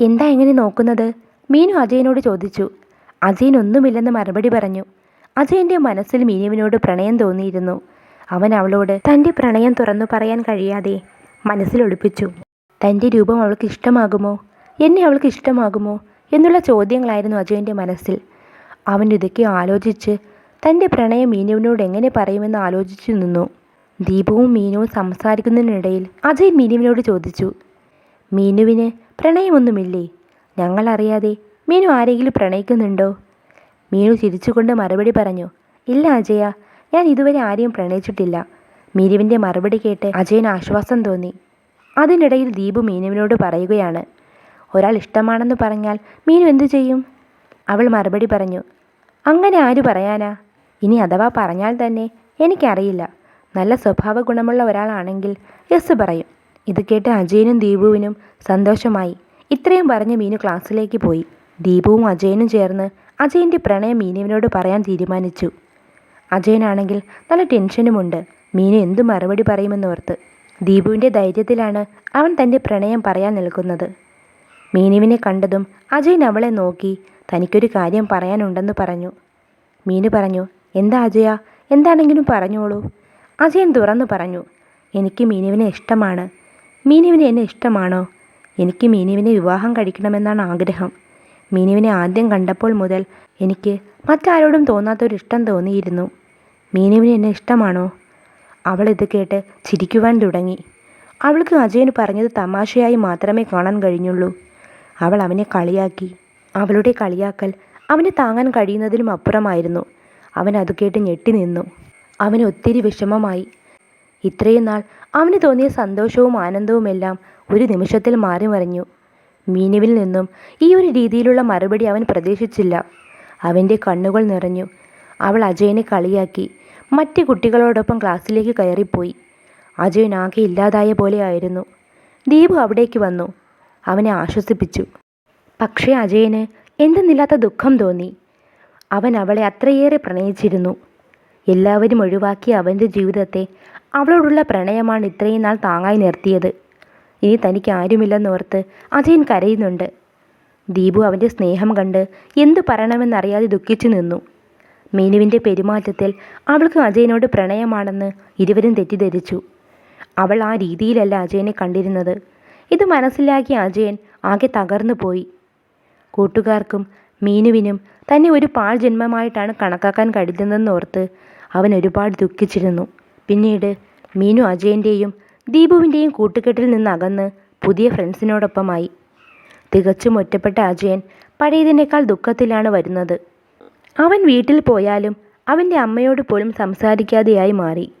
എന്താ എങ്ങനെ നോക്കുന്നത്? മീനു അജയനോട് ചോദിച്ചു. അജയൻ ഒന്നുമില്ലെന്ന് മറുപടി പറഞ്ഞു. അജയന്റെ മനസ്സിൽ മീനുവിനോട് പ്രണയം തോന്നിയിരുന്നു. അവൻ അവളോട് തന്റെ പ്രണയം തുറന്നു പറയാൻ കഴിയാതെ മനസ്സിൽ ഒളിപ്പിച്ചു. തന്റെ രൂപം അവൾക്ക് ഇഷ്ടമാകുമോ? എന്നെ അവൾക്ക് ഇഷ്ടമാകുമോ? എന്നുള്ള ചോദ്യങ്ങളായിരുന്നു അജയന്റെ മനസ്സിൽ. അവൻ ഇതൊക്കെ ആലോചിച്ച് തന്റെ പ്രണയം മീനുവിനോട് എങ്ങനെ പറയുമെന്ന് ആലോചിച്ചു നിന്നു. ദീപവും മീനുവും സംസാരിക്കുന്നതിനിടയിൽ അജയൻ മീനുവിനോട് ചോദിച്ചു മീനുവിന് പ്രണയമൊന്നുമില്ലേ? ഞങ്ങളറിയാതെ മീനു ആരെങ്കിലും പ്രണയിക്കുന്നുണ്ടോ? മീനു ചിരിച്ചുകൊണ്ട് മറുപടി പറഞ്ഞു ഇല്ല അജയ ഞാൻ ഇതുവരെ ആരെയും പ്രണയിച്ചിട്ടില്ല. മീനുവിന്റെ മറുപടി കേട്ട് അജയന് ആശ്വാസം തോന്നി. അതിനിടയിൽ ദീപു മീനുവിനോട് പറയുകയാണ് ഒരാൾ ഇഷ്ടമാണെന്ന് പറഞ്ഞാൽ മീനു എന്തു ചെയ്യും? അവൾ മറുപടി പറഞ്ഞു അങ്ങനെ ആര് പറയാനാ? ഇനി അഥവാ പറഞ്ഞാൽ തന്നെ എനിക്കറിയില്ല. നല്ല സ്വഭാവ ഗുണമുള്ള ഒരാളാണെങ്കിൽ യെസ് പറയും. ഇത് കേട്ട് അജയനും ദീപുവിനും സന്തോഷമായി. ഇത്രയും പറഞ്ഞ് മീനു ക്ലാസ്സിലേക്ക് പോയി. ദീപുവും അജയനും ചേർന്ന് അജയന്റെ പ്രണയം മീനുവിനോട് പറയാൻ തീരുമാനിച്ചു. അജയനാണെങ്കിൽ നല്ല ടെൻഷനുമുണ്ട്. മീനു എന്തു മറുപടി പറയുമെന്നോർത്ത് ദീപുവിന്റെ ധൈര്യത്തിലാണ് അവൻ തന്റെ പ്രണയം പറയാൻ നിൽക്കുന്നത്. മീനുവിനെ കണ്ടതും അജയൻ അവളെ നോക്കി തനിക്കൊരു കാര്യം പറയാനുണ്ടെന്ന് പറഞ്ഞു. മീനു പറഞ്ഞു എന്താ അജയ? എന്താണെങ്കിലും പറഞ്ഞോളൂ. അജയൻ തുറന്നു പറഞ്ഞു എനിക്ക് മീനുവിനെ ഇഷ്ടമാണ്. മീനുവിന് എന്നെ ഇഷ്ടമാണോ? എനിക്ക് മീനുവിനെ വിവാഹം കഴിക്കണമെന്നാണ് ആഗ്രഹം. മീനുവിനെ ആദ്യം കണ്ടപ്പോൾ മുതൽ എനിക്ക് മറ്റാരോടും തോന്നാത്തൊരു ഇഷ്ടം തോന്നിയിരുന്നു. മീനുവിന് എന്നെ ഇഷ്ടമാണോ? അവൾ ഇത് കേട്ട് ചിരിക്കുവാൻ തുടങ്ങി. അവൾക്ക് അജയന് പറഞ്ഞത് തമാശയായി മാത്രമേ കാണാൻ കഴിഞ്ഞുള്ളൂ. അവൾ അവനെ കളിയാക്കി. അവളുടെ കളിയാക്കൽ അവനെ താങ്ങാൻ കഴിയുന്നതിനും അപ്പുറമായിരുന്നു. അവൻ അത് കേട്ട് ഞെട്ടി നിന്നു. അവന് ഒത്തിരി വിഷമമായി. ഇത്രയും നാൾ അവന് തോന്നിയ സന്തോഷവും ആനന്ദവുമെല്ലാം ഒരു നിമിഷത്തിൽ മാറി മറിഞ്ഞു. മീനുവിൽ നിന്നും ഈ ഒരു രീതിയിലുള്ള മറുപടി അവൻ പ്രതീക്ഷിച്ചില്ല. അവന്റെ കണ്ണുകൾ നിറഞ്ഞു. അവൾ അജയനെ കളിയാക്കി. മറ്റു കുട്ടികളോടൊപ്പം ക്ലാസ്സിലേക്ക് കയറിപ്പോയി. അജയൻ ആകെ ഇല്ലാതായ പോലെയായിരുന്നു ദീപു അവിടേക്ക് വന്നു. അവനെ ആശ്വസിപ്പിച്ചു. പക്ഷേ അജയന് എന്തെന്നില്ലാത്ത ദുഃഖം തോന്നി. അവൻ അവളെ അത്രയേറെ പ്രണയിച്ചിരുന്നു. എല്ലാവരും ഒഴിവാക്കിയ അവന്റെ ജീവിതത്തെ അവളോടുള്ള പ്രണയമാണ് ഇത്രയും നാൾ താങ്ങായി നിർത്തിയത്. ഇനി തനിക്ക് ആരുമില്ലെന്നോർത്ത് അജയൻ കരയുന്നുണ്ട്. ദീപു അവന്റെ സ്നേഹം കണ്ട് എന്തു പറയണമെന്നറിയാതെ ദുഃഖിച്ചു നിന്നു. മീനുവിന്റെ പെരുമാറ്റത്തിൽ അവൾക്ക് അജയനോട് പ്രണയമാണെന്ന് ഇരുവരും തെറ്റിദ്ധരിച്ചു. അവൾ ആ രീതിയിലല്ല അജയനെ കണ്ടിരുന്നത്. ഇത് മനസ്സിലാക്കിയ അജയൻ ആകെ തകർന്നു പോയി. കൂട്ടുകാർക്കും മീനുവിനും തന്നെ ഒരു പാൽ ജന്മമായിട്ടാണ് കണക്കാക്കാൻ കഴിയുന്നതെന്നോർത്ത് അവൻ ഒരുപാട് ദുഃഖിച്ചിരുന്നു. പിന്നീട് മീനു അജയന്റെയും ദീപുവിന്റെയും കൂട്ടുകെട്ടിൽ നിന്ന് അകന്ന് പുതിയ ഫ്രണ്ട്സിനോടൊപ്പമായി. തികച്ചും ഒറ്റപ്പെട്ട അജയൻ പഴയതിനേക്കാൾ ദുഃഖത്തിലാണ് വരുന്നത്. അവൻ വീട്ടിൽ പോയാലും അവന്റെ അമ്മയോട് പോലും സംസാരിക്കാതെയായി മാറി.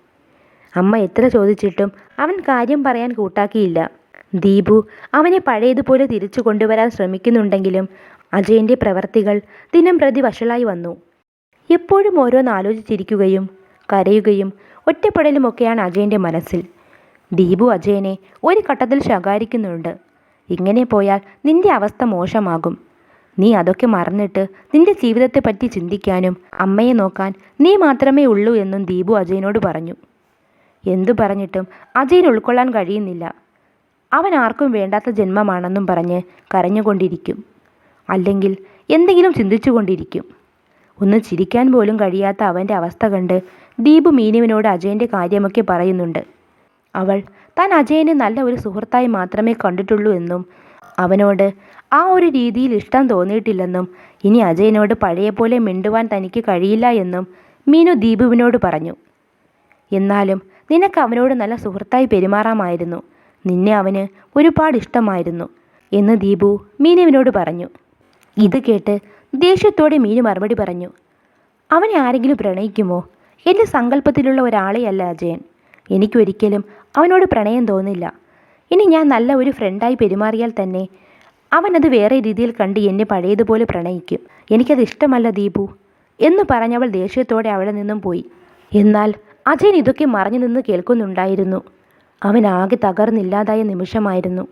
അമ്മ എത്ര ചോദിച്ചിട്ടും അവൻ കാര്യം പറയാൻ കൂട്ടാക്കിയില്ല. ദീപു അവനെ പഴയതുപോലെ തിരിച്ചു കൊണ്ടുവരാൻ ശ്രമിക്കുന്നുണ്ടെങ്കിലും അജയന്റെ പ്രവർത്തികൾ ദിനം പ്രതി വഷളായി വന്നു. എപ്പോഴും ഓരോന്ന് ആലോചിച്ചിരിക്കുകയും കരയുകയും ഒറ്റപ്പെടലുമൊക്കെയാണ് അജയന്റെ മനസ്സിൽ. ദീപു അജയനെ ഒരു ഘട്ടത്തിൽ ശകാരിക്കുന്നുണ്ട്. ഇങ്ങനെ പോയാൽ നിന്റെ അവസ്ഥ മോശമാകും. നീ അതൊക്കെ മറന്നിട്ട് നിന്റെ ജീവിതത്തെപ്പറ്റി ചിന്തിക്കാനും അമ്മയെ നോക്കാൻ നീ മാത്രമേ ഉള്ളൂ എന്നും ദീപു അജയനോട് പറഞ്ഞു. എന്തു പറഞ്ഞിട്ടും അജയൻ ഉൾക്കൊള്ളാൻ കഴിയുന്നില്ല. അവൻ ആർക്കും വേണ്ടാത്ത ജന്മമാണെന്നും പറഞ്ഞ് കരഞ്ഞുകൊണ്ടിരിക്കും. അല്ലെങ്കിൽ എന്തെങ്കിലും ചിന്തിച്ചുകൊണ്ടിരിക്കും. ഒന്ന് ചിരിക്കാൻ പോലും കഴിയാത്ത അവന്റെ അവസ്ഥ കണ്ട് ദീപ് മീനുവിനോട് അജയന്റെ കാര്യമൊക്കെ പറയുന്നുണ്ട്. അവൾ താൻ അജയനെ നല്ല ഒരു സുഹൃത്തായി മാത്രമേ കണ്ടിട്ടുള്ളൂ എന്നും അവനോട് ആ ഒരു രീതിയിൽ ഇഷ്ടം തോന്നിയിട്ടില്ലെന്നും ഇനി അജയനോട് പഴയ പോലെ മിണ്ടുവാൻ തനിക്ക് കഴിയില്ല എന്നും മീനു ദീപുവിനോട് പറഞ്ഞു. എന്നാലും നിനക്ക് അവനോട് നല്ല സുഹൃത്തായി പെരുമാറാമായിരുന്നു. നിന്നെ അവന് ഒരുപാട് ഇഷ്ടമായിരുന്നു എന്ന് ദീപു മീനുവിനോട് പറഞ്ഞു. ഇത് കേട്ട് ദേഷ്യത്തോടെ മീനു മറുപടി പറഞ്ഞു അവനെ ആരെങ്കിലും പ്രണയിക്കുമോ? എന്റെ സങ്കല്പത്തിലുള്ള ഒരാളെയല്ല അജയൻ. എനിക്കൊരിക്കലും അവനോട് പ്രണയം തോന്നില്ല. ഇനി ഞാൻ നല്ല ഒരു ഫ്രണ്ടായി പെരുമാറിയാൽ തന്നെ അവനത് വേറെ രീതിയിൽ കണ്ട് എന്നെ പഴയതുപോലെ പ്രണയിക്കും. എനിക്കത് ഇഷ്ടമല്ല ദീപു എന്ന് പറഞ്ഞവൾ ദേഷ്യത്തോടെ അവിടെ നിന്നും പോയി. എന്നാൽ അജയൻ ഇതൊക്കെ മറഞ്ഞു നിന്ന് കേൾക്കുന്നുണ്ടായിരുന്നു. അവൻ ആകെ തകർന്നില്ലാതായ നിമിഷമായിരുന്നു.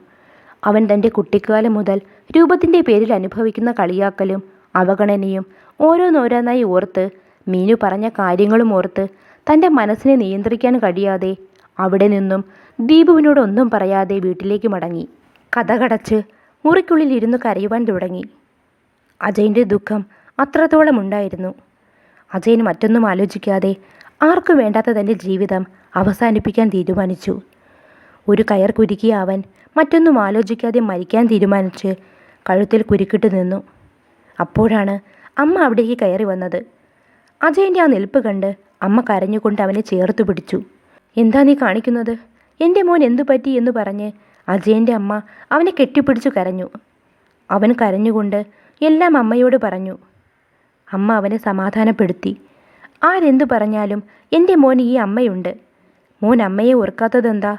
അവൻ തന്റെ കുട്ടിക്കാലം മുതൽ രൂപത്തിന്റെ പേരിൽ അനുഭവിക്കുന്ന കളിയാക്കലും അവഗണനയും ഓരോന്നോരോന്നായി ഓർത്ത് മീനു പറഞ്ഞ കാര്യങ്ങളും ഓർത്ത് തന്റെ മനസ്സിനെ നിയന്ത്രിക്കാൻ കഴിയാതെ അവിടെ നിന്നും ദീപുവിനോട് ഒന്നും പറയാതെ വീട്ടിലേക്ക് മടങ്ങി. കഥകടച്ച് മുറിക്കുള്ളിൽ ഇരുന്ന് കരയുവാൻ തുടങ്ങി. അജയന്റെ ദുഃഖം അത്രത്തോളം ഉണ്ടായിരുന്നു. അജയൻ മറ്റൊന്നും ആലോചിക്കാതെ ആർക്കു വേണ്ടാത്ത തന്റെ ജീവിതം അവസാനിപ്പിക്കാൻ തീരുമാനിച്ചു. ഒരു കയർ കുരുക്കിയ അവൻ മറ്റൊന്നും ആലോചിക്കാതെ മരിക്കാൻ തീരുമാനിച്ച് കഴുത്തിൽ കുരുക്കിട്ട് നിന്നു. അപ്പോഴാണ് അമ്മ അവിടേക്ക് കയറി വന്നത്. അജയന്റെ ആ നിൽപ്പ് കണ്ട് അമ്മ കരഞ്ഞുകൊണ്ട് അവനെ ചേർത്ത് പിടിച്ചു. എന്താ നീ കാണിക്കുന്നത്? എന്റെ മോൻ എന്തു പറ്റി എന്ന് പറഞ്ഞ് അജയന്റെ അമ്മ അവനെ കെട്ടിപ്പിടിച്ചു കരഞ്ഞു. അവൻ കരഞ്ഞുകൊണ്ട് എല്ലാം അമ്മയോട് പറഞ്ഞു. അമ്മ അവനെ സമാധാനപ്പെടുത്തി. ആരെന്തു പറഞ്ഞാലും എന്റെ മോൻ ഈ അമ്മയുണ്ട്. മോൻ അമ്മയെ ഓർക്കാത്തതെന്താ?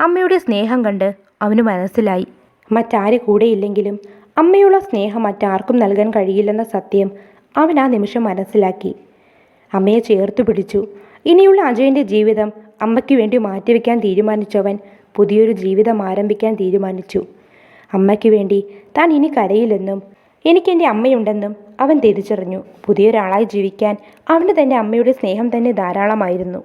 അമ്മയുടെ സ്നേഹം കണ്ട് അവന് മനസ്സിലായി. മറ്റാര് കൂടെയില്ലെങ്കിലും അമ്മയുള്ള സ്നേഹം മറ്റാർക്കും നൽകാൻ കഴിയില്ലെന്ന സത്യം അവൻ ആ നിമിഷം മനസ്സിലാക്കി. അമ്മയെ ചേർത്തു പിടിച്ചു. ഇനിയുള്ള അജയന്റെ ജീവിതം അമ്മയ്ക്ക് വേണ്ടി മാറ്റിവെക്കാൻ തീരുമാനിച്ചവൻ പുതിയൊരു ജീവിതം ആരംഭിക്കാൻ തീരുമാനിച്ചു. അമ്മയ്ക്ക് വേണ്ടി താൻ ഇനി കരയില്ലെന്നും എനിക്കെന്റെ അമ്മയുണ്ടെന്നും അവൻ തിരിച്ചറിഞ്ഞു. പുതിയൊരാളായി ജീവിക്കാൻ അവന് തന്റെ അമ്മയുടെ സ്നേഹം തന്നെ ധാരാളമായിരുന്നു.